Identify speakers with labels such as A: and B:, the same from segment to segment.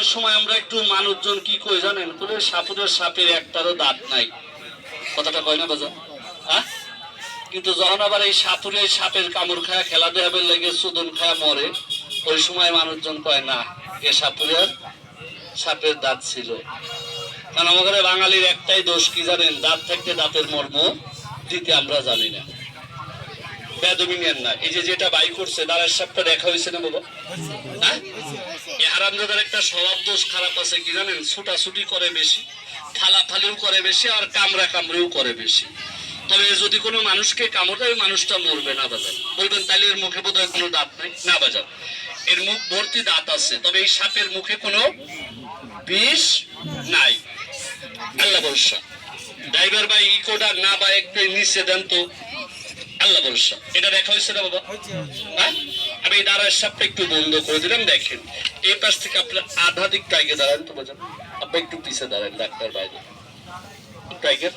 A: ওই সময় আমরা একটু মানুষজন কি কই জানেন? বলে সাপুরের সাপের একটারও দাঁত নাই। কথাটা কয় না বাজার হ্যাঁ? কিন্তু যখন আবার এই সাপুরে সাপের কামড় খায়া খেলা দেহাবের লেগে সুদন খায়া, মরে, ওই সময় মানুষজন কয়, না, এ সাপুরের সাপের দাঁত ছিল। কারণ আমাদের বাঙালির একটাই দোষ কি জানেন? দাঁত থাকতে দাঁতের মর্ম দিতে আমরা জানি না। বেদমি নেন না। এই যে যেটা বাই করছে দাঁড়ার সাপটা দেখা হয়েছে না বাবা? হ্যাঁ? হারামজাদার একটা স্বভাব দোষ খারাপ আছে কি জানেন? ছুটাছুটি করে বেশি, ফালাফালিও করে বেশি আর কামড়া কামড়েও করে বেশি। তবে যদি কোনো মানুষকে কামড় দেয় মানুষটা মরবে না বাজার বলবেন তাহলে এর মুখে বোধহয় কোনো দাঁত নাই? না বাজার এর মুখ ভর্তি দাঁত আছে, তবে এই সাপের মুখে কোনো বিষ নাই। আল্লাহ ভরসা। ড্রাইভার বা ইকোটা না বা একটু নিচে দেন তো। আল্লাহ ভরসা। এটা দেখা হয়েছে না বাবা? হ্যাঁ? আমি দাঁড়ার সাপটা একটু বন্ধ করে দিলাম, দেখেন। এই পাশ থেকে আপনার আধা দিক টাইগে দাঁড়ান, তো বোঝেন আপনি একটু পিছে দাঁড়ান, ডাক্তার বাইরে। টাইগার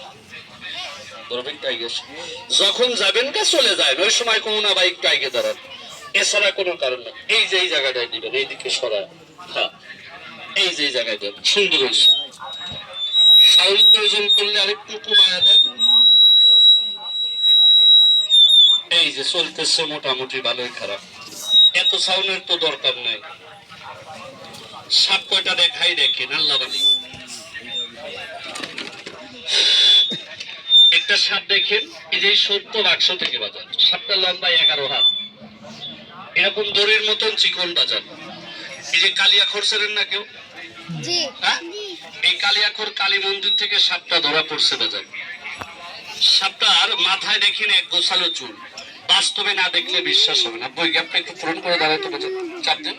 A: যখন যাবেন কা চলে যায় ওই সময় কোনো না বাইক টাইগে দাঁড়ান। এছাড়া কোনো কারণ না এই যে এই জায়গাটায় দিবেন, এইদিকে সরায় হ্যাঁ এই যে জায়গায় দেন, সুন্দর হয়েছে। প্রয়োজন করলে আরেকটু কমায়া দেন। এই যে চলতেছে মোটামুটি, ভালোই খারাপ। এত সাউন্ডের তো দরকার নাই। সাপ কয়টা দেখাই দেখেন আল্লাহ একটা সাপ দেখেন এই যে সত্য বাক্স থেকে বাজার। সাপটা লম্বা এগারো হাত। এরকম দড়ির মতন চিকন বাজার। এই যে কালিয়া খরচের না কেউ? হ্যাঁ? এই কালিয়াখোর কালী মন্দির থেকে সাপটা ধরা পড়ছে বাজার। সাপটার মাথায় দেখেন এক গোছালো চুল। বাস্তবে না দেখলে বিশ্বাস হবে না। বই গ্যাপটা একটু পূরণ করে দাঁড়াতে বাজার চাপ দেন।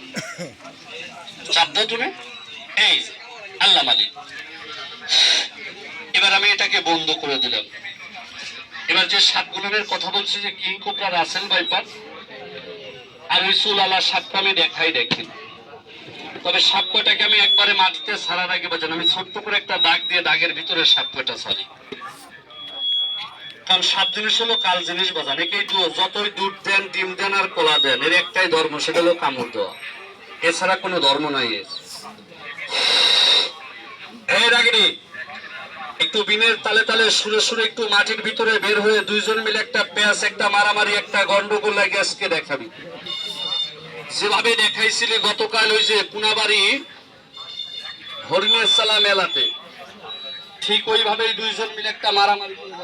A: চাপ দাও তুমি। এই আল্লাহ মালিক। এবার আমি এটাকে বন্ধ করে দিলাম। এবার যে সাপগুলোর কথা বলছি যে কিং কোবরা, রাসেল বাইপার আর ওই চুল আলা সাপটা আমি দেখাই দেখেন। তবে সাপ কয়টাকে আমি একবারে মাটিতে ছাড়ার আগে বাজান আমি ছোট্ট করে একটা দাগ দিয়ে দাগের ভিতরে সাপ কয়টা ছাড়ি। কারণ সাত জিনিস হলো কাল জিনিস একেই তো যতই দুধ দেন, ডিম দেন আর কলা দেন, এর একটাই ধর্ম, সেটা হলো কামড় দেওয়া। এছাড়া কোনো ধর্ম নাই এই রাগিনী, একটু বিনের তালে তালে সুরে সুরে একটু মাটির ভিতরে বের হয়ে দুইজন মিলে একটা প্যাঁচ, একটা মারামারি, একটা গন্ডগোল লাগে আজকে দেখাবি। যেভাবে দেখাইছিলি গতকাল ওই যে পুনাবাড়ি হরিণের সালা মেলাতে, ঠিক ওইভাবেই দুইজন মিলে একটা মারামারি করে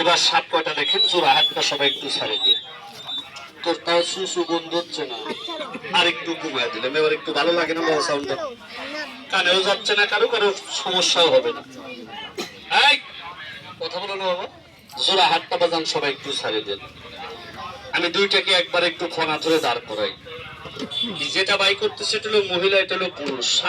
A: এবার সাপ কয়টা দেখেন? জোড়া হাতটা সবাই একটু ছাড়ে দিয়ে তোর তাও সুসু বন্ধ হচ্ছে না। আর একটু কমিয়ে দিলাম। এবার একটু ভালো লাগে না বাবা সাউন্ডটা কানেও যাচ্ছে না কারও কারও সমস্যাও হবে না। কথা বলো না বাবা। জোড়া হাতটা বাজান, সবাই একটু সারিয়ে দেন। আমি দুইটাকে একবার একটু ফোনা ধরে দাঁড় করাই। যেটা বাই করতেছে এটা হলো মহিলা, এটা হলো পুরুষ।